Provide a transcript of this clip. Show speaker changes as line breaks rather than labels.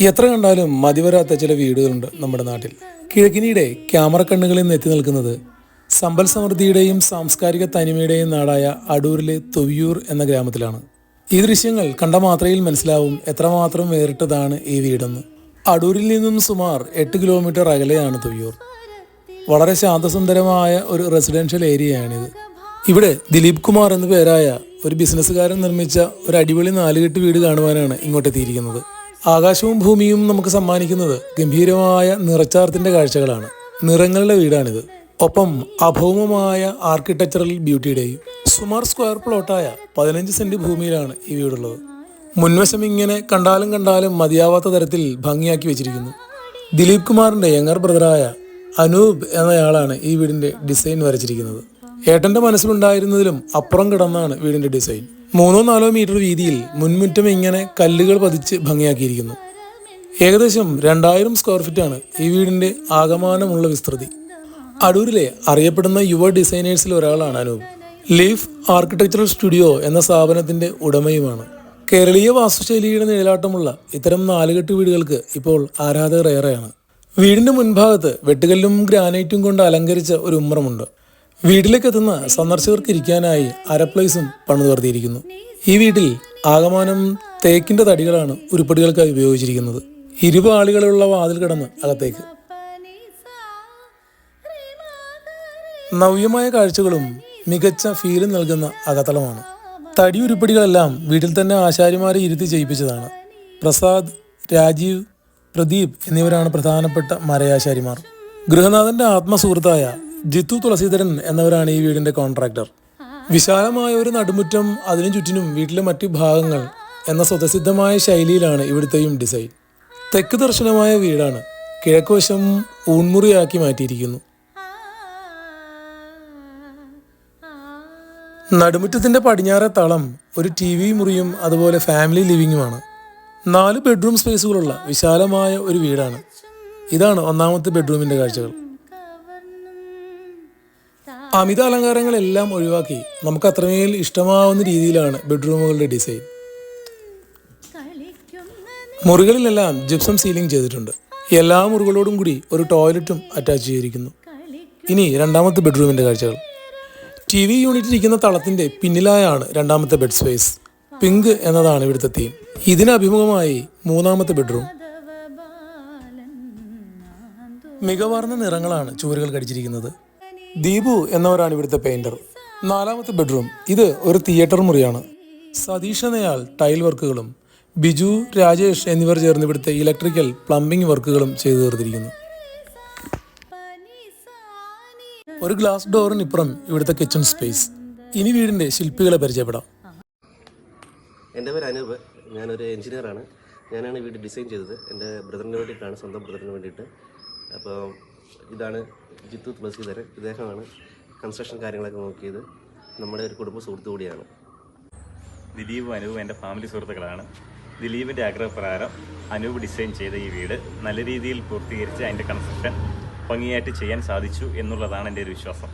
എത്ര കണ്ടാലും മതിവരാത്ത ചില വീടുകളുണ്ട് നമ്മുടെ നാട്ടിൽ. കിഴക്കിനിയുടെ ക്യാമറ കണ്ണുകളിൽ നിന്ന് എത്തി നിൽക്കുന്നത് സമ്പൽ സമൃദ്ധിയുടെയും സാംസ്കാരിക തനിമയുടെയും നാടായ അടൂരിലെ തൊവിയൂർ എന്ന ഗ്രാമത്തിലാണ്. ഈ ദൃശ്യങ്ങൾ കണ്ട മാത്രയിൽ മനസ്സിലാവും എത്രമാത്രം വേറിട്ടതാണ് ഈ വീടെന്ന്. അടൂരിൽ നിന്നും സുമാർ എട്ട് കിലോമീറ്റർ അകലെയാണ് തൊവിയൂർ. വളരെ ശാന്തസുന്ദരമായ ഒരു റെസിഡൻഷ്യൽ ഏരിയയാണിത്. ഇവിടെ ദിലീപ് കുമാർ എന്ന പേരായ ഒരു ബിസിനസ്സുകാരൻ നിർമ്മിച്ച ഒരു അടിപൊളി നാലുകെട്ട് വീട് കാണുവാനാണ് ഇങ്ങോട്ടെത്തിയിരിക്കുന്നത് ആകാശവും ഭൂമിയും നമുക്ക് സമ്മാനിക്കുന്നത് ഗംഭീരമായ നിറച്ചാർത്തിന്റെ കാഴ്ചകളാണ്. നിറങ്ങളുടെ വീടാണിത്. ഒപ്പം അഭൗമമായ ആർക്കിടെക്ചറൽ ബ്യൂട്ടിയുടെയും സുമാർ സ്ക്വയർ പ്ലോട്ടായ പതിനഞ്ച് സെന്റ് ഭൂമിയിലാണ് ഈ വീടുള്ളത്. മുൻവശം ഇങ്ങനെ കണ്ടാലും കണ്ടാലും മതിയാവാത്ത തരത്തിൽ ഭംഗിയാക്കി വെച്ചിരിക്കുന്നു. ദിലീപ് കുമാറിന്റെ യങ്ങർ ബ്രദറായ അനൂപ് എന്നയാളാണ് ഈ വീടിന്റെ ഡിസൈൻ വരച്ചിരിക്കുന്നത്. ഏട്ടന്റെ മനസ്സിലുണ്ടായിരുന്നതിലും അപ്പുറം കിടന്നാണ് വീടിന്റെ ഡിസൈൻ. മൂന്നോ നാലോ മീറ്റർ വീതിയിൽ മുൻമുറ്റം ഇങ്ങനെ കല്ലുകൾ പതിച്ച് ഭംഗിയാക്കിയിരിക്കുന്നു. ഏകദേശം രണ്ടായിരം സ്ക്വയർ ഫീറ്റാണ് ഈ വീടിന്റെ ആകമാനമുള്ള വിസ്തൃതി. അടൂരിലെ അറിയപ്പെടുന്ന യുവ ഡിസൈനേഴ്സിൽ ഒരാളാണ് അനൂപ്. ലീഫ് ആർക്കിടെക്ചറൽ സ്റ്റുഡിയോ എന്ന സ്ഥാപനത്തിന്റെ ഉടമയുമാണ്. കേരളീയ വാസ്തുശൈലിയുടെ നിഴലാട്ടമുള്ള ഇത്തരം നാലുകെട്ട് വീടുകൾക്ക് ഇപ്പോൾ ആരാധകർ ഏറെയാണ്. വീടിന്റെ മുൻഭാഗത്ത് വെട്ടുകല്ലും ഗ്രാനൈറ്റും കൊണ്ട് അലങ്കരിച്ച ഒരു ഉമ്മറമുണ്ട്. വീട്ടിലേക്ക് എത്തുന്ന സന്ദർശകർക്ക് ഇരിക്കാനായി അരപ്ലേസും പണിതുവർത്തിയിരിക്കുന്നു. ഈ വീട്ടിൽ ആകമാനം തേക്കിന്റെ തടികളാണ് ഉരുപ്പടികൾക്കായി ഉപയോഗിച്ചിരിക്കുന്നത്. ഇരുപാളികളുള്ള വാതിൽ കിടന്ന് അകത്തേക്ക്. നവ്യമായ കാഴ്ചകളും മികച്ച ഫീലും നൽകുന്ന അകത്തളമാണ്. തടി ഉരുപ്പടികളെല്ലാം വീട്ടിൽ തന്നെ ആശാരിമാരെ ഇരുത്തി ചെയ്യിപ്പിച്ചതാണ്. പ്രസാദ് രാജീവ് പ്രദീപ് എന്നിവരാണ് പ്രധാനപ്പെട്ട മരയാശാരിമാർ. ഗൃഹനാഥന്റെ ആത്മസുഹൃത്തായ ജിത്തു തുളസീധരൻ എന്നവരാണ് ഈ വീടിന്റെ കോൺട്രാക്ടർ. വിശാലമായ ഒരു നടുമുറ്റം അതിനു ചുറ്റിനും വീട്ടിലെ മറ്റു ഭാഗങ്ങൾ എന്ന സ്വതസിദ്ധമായ ശൈലിയിലാണ് ഇവിടുത്തെയും ഡിസൈൻ. തെക്ക് ദർശനമായ വീടാണ്. കിഴക്കുവശം ഊൺമുറിയാക്കി മാറ്റിയിരിക്കുന്നു. നടുമുറ്റത്തിന്റെ പടിഞ്ഞാറെ തളം ഒരു ടി വി മുറിയും അതുപോലെ ഫാമിലി ലിവിങ്ങുമാണ്. നാല് ബെഡ്റൂം സ്പേസുകളുള്ള വിശാലമായ ഒരു വീടാണ്. ഇതാണ് ഒന്നാമത്തെ ബെഡ്റൂമിന്റെ കാഴ്ചകൾ. അമിത അലങ്കാരങ്ങളെല്ലാം ഒഴിവാക്കി നമുക്ക് അത്രമേൽ ഇഷ്ടമാവുന്ന രീതിയിലാണ് ബെഡ്റൂമുകളുടെ ഡിസൈൻ. മുറികളിലെല്ലാം ജിപ്സം സീലിംഗ് ചെയ്തിട്ടുണ്ട്. എല്ലാ മുറികളോടും കൂടി ഒരു ടോയ്ലറ്റും അറ്റാച്ച് ചെയ്തിരിക്കുന്നു. ഇനി രണ്ടാമത്തെ ബെഡ്റൂമിന്റെ കാഴ്ചകൾ. ടി വി യൂണിറ്റ് ഇരിക്കുന്ന തളത്തിന്റെ പിന്നിലായാണ് രണ്ടാമത്തെ ബെഡ് സ്പേസ് പിങ്ക് എന്നതാണ് ഇവിടുത്തെ തീം ഇതിനഭിമുഖമായി മൂന്നാമത്തെ ബെഡ്റൂം. മികവാർന്ന നിറങ്ങളാണ് ചുവരുകൾ കടിച്ചിരിക്കുന്നത്. ദീപു എന്നവരാണ് ഇവിടുത്തെ പെയിന്റർ. നാലാമത്തെ ബെഡ്റൂം ഇത് ഒരു തിയേറ്റർ മുറിയാണ്. സതീഷ് എന്നയാൾ ടൈൽ വർക്കുകളും ബിജു രാജേഷ് എന്നിവർ ചേർന്ന് ഇവിടുത്തെ ഇലക്ട്രിക്കൽ പ്ലംബിംഗ് വർക്കുകളും ചെയ്തു തീർത്തിരിക്കുന്നു. ഒരു ഗ്ലാസ് ഡോറിനിപ്പുറം ഇവിടുത്തെ കിച്ചൺ സ്പേസ്. ഇനി വീടിന്റെ ശില്പികളെ പരിചയപ്പെടാം.
എന്റെ പേര് അനൂപ്. ഞാനൊരു എഞ്ചിനീയറാണ്. ഞാനാണ് വീട് ഡിസൈൻ ചെയ്തത്. എന്റെ ബ്രദറിന് വേണ്ടിയിട്ടാണ് സ്വന്തം ബ്രദറിന് വേണ്ടിയിട്ട്. അപ്പോൾ ഇതാണ് ജിത്തു തുളസീധരൻ ഇദ്ദേഹമാണ് കൺസ്ട്രക്ഷൻ കാര്യങ്ങളൊക്കെ നോക്കിയത്. നമ്മുടെ ഒരു കുടുംബ സുഹൃത്തു കൂടിയാണ്.
ദിലീപും അനൂപും എന്റെ ഫാമിലി സുഹൃത്തുക്കളാണ്. ദിലീപിന്റെ ആഗ്രഹപ്രകാരം അനൂപ് ഡിസൈൻ ചെയ്ത ഈ വീട് നല്ല രീതിയിൽ പൂർത്തീകരിച്ച് അതിന്റെ കൺസ്ട്രക്ഷൻ ഭംഗിയായിട്ട് ചെയ്യാൻ സാധിച്ചു എന്നുള്ളതാണ് എന്റെ ഒരു വിശ്വാസം.